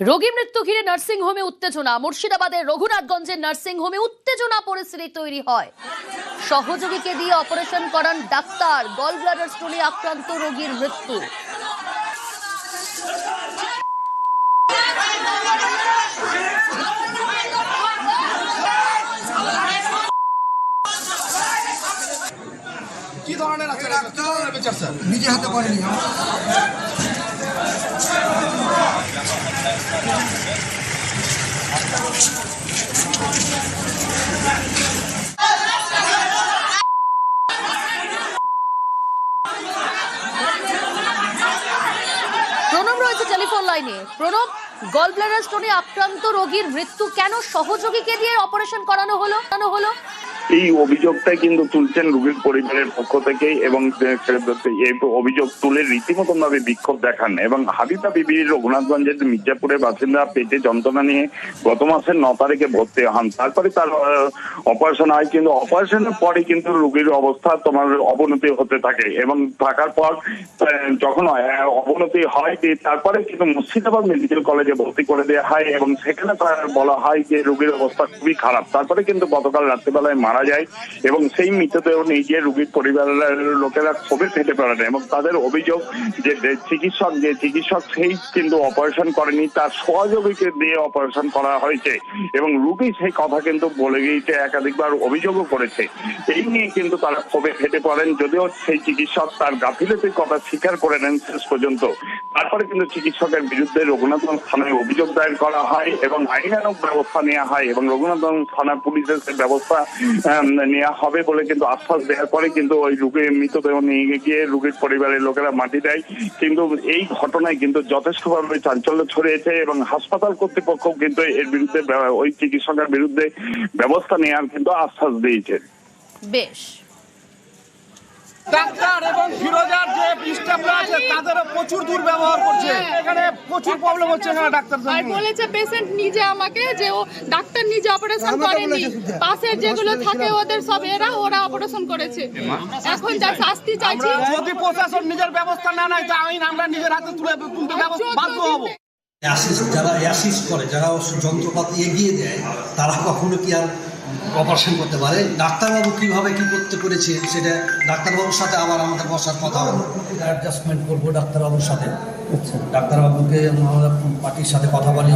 রোগী মৃত্যু ঘিরে নার্সিং হোমে উত্তেজনা। মুর্শিদাবাদের রঘুনাথগঞ্জের নার্সিং হোমে উত্তেজনা পরিস্থিতি তৈরি হয়। সহযোগীকে দিয়ে অপারেশন করান ডাক্তার। গল ব্লাডার স্টোনে আক্রান্ত রোগীর মৃত্যু। কি ধরনের আছে? কি বিচার স্যার। নিজে হাতে করেনি প্রণব রয়েছে টেলিফোন লাইনে প্রণব গল ব্লাডার স্টোনে আক্রান্ত রোগীর মৃত্যু কেন সহযোগীকে দিয়ে অপারেশন করানো হলো হলো? এই অভিযোগটাই কিন্তু তুলছেন রোগীর পরিবারের পক্ষ থেকে এবং এই অভিযোগ তুলে রীতিমতন ভাবে বিক্ষোভ দেখান এবং হাবিবা বিবি রঘুনাথগঞ্জের মির্জাপুরের বাসিন্দা পেটে যন্ত্রণা নিয়ে গত মাসের ন তারিখে ভর্তি হন। তারপরে তার অপারেশন হয় কিন্তু অপারেশনের পরে কিন্তু রোগীর অবস্থা তোমার অবনতি হতে থাকে এবং থাকার পর যখন অবনতি হয় তারপরে কিন্তু মুর্শিদাবাদ মেডিকেল কলেজে ভর্তি করে দেওয়া হয় এবং সেখানে তার বলা হয় যে রুগীর অবস্থা খুবই খারাপ। তারপরে কিন্তু গতকাল রাত্রিবেলায় মারা যায় এবং সেই মৃতদেহ গিয়ে রোগীর পরিবারের লোকেরা ক্ষোভে ফেটে পড়েন এবং তাদের অভিযোগ যে চিকিৎসক যে চিকিৎসক সেই কিন্তু অপারেশন করেনি, তার সহযোগীকে দিয়ে অপারেশন করা হয়েছে এবং রোগী সেই কথা কিন্তু বলে গিয়েছে, একাধিকবার অভিযোগও করেছে। এই নিয়ে কিন্তু তারা ক্ষোভে ফেটে পড়েন, যদিও সেই চিকিৎসক তার গাফিলতির কথা স্বীকার করে নেন শেষ পর্যন্ত। তারপরে কিন্তু চিকিৎসকের বিরুদ্ধে রঘুনাথগঞ্জ থানায় অভিযোগ দায়ের করা হয় এবং আইনানুগ ব্যবস্থা নেওয়া হয় এবং রঘুনাথগঞ্জ থানা পুলিশের ব্যবস্থা নেওয়া হবে বলে কিন্তু আশ্বাস দেওয়ার পরে কিন্তু ওই রুগীর মৃতদেহ নিয়ে গিয়ে রুগীর পরিবারের লোকেরা মাটি দেয়। কিন্তু এই ঘটনায় কিন্তু যথেষ্টভাবে চাঞ্চল্য ছড়িয়েছে এবং হাসপাতাল কর্তৃপক্ষ কিন্তু এর বিরুদ্ধে ওই চিকিৎসকের বিরুদ্ধে ব্যবস্থা নেওয়ার কিন্তু আশ্বাস দিয়েছে। বেশ। ডাক্তার এবং ফিরোজার যে স্টাফরা আছে তাদেরও প্রচুর দুর্ব্যবহার করছে এখানে প্রচুর প্রবলেম হচ্ছে ডাক্তার আর বলেছে পেশেন্ট নিজে আমাকে যে ও ডাক্তার নিজে অপারেশন করেনি পাশে যেগুলো থাকে ওদের সব এরা ওরা অপারেশন করেছে। এখন যা শাস্তি চাইছি যদি প্রশাসন নিজের ব্যবস্থা না নেয় তা আইন আমরা নিজের হাতে তুলে তুলতে ব্যবস্থা বাধ্য হব। যারা অ্যাসিস করে যারা যন্ত্রপাতি এগিয়ে দেয় তারা কখনো কি আর অপারেশন করতে পারে। ডাক্তারবাবু কীভাবে কী করতে পেরেছে সেটা ডাক্তারবাবুর সাথে আবার আমাদের বসার কথা হবে। অ্যাডজাস্টমেন্ট করব ডাক্তারবাবুর সাথে। ডাক্তারবাবুকে আমরা পার্টির সাথে কথা বলি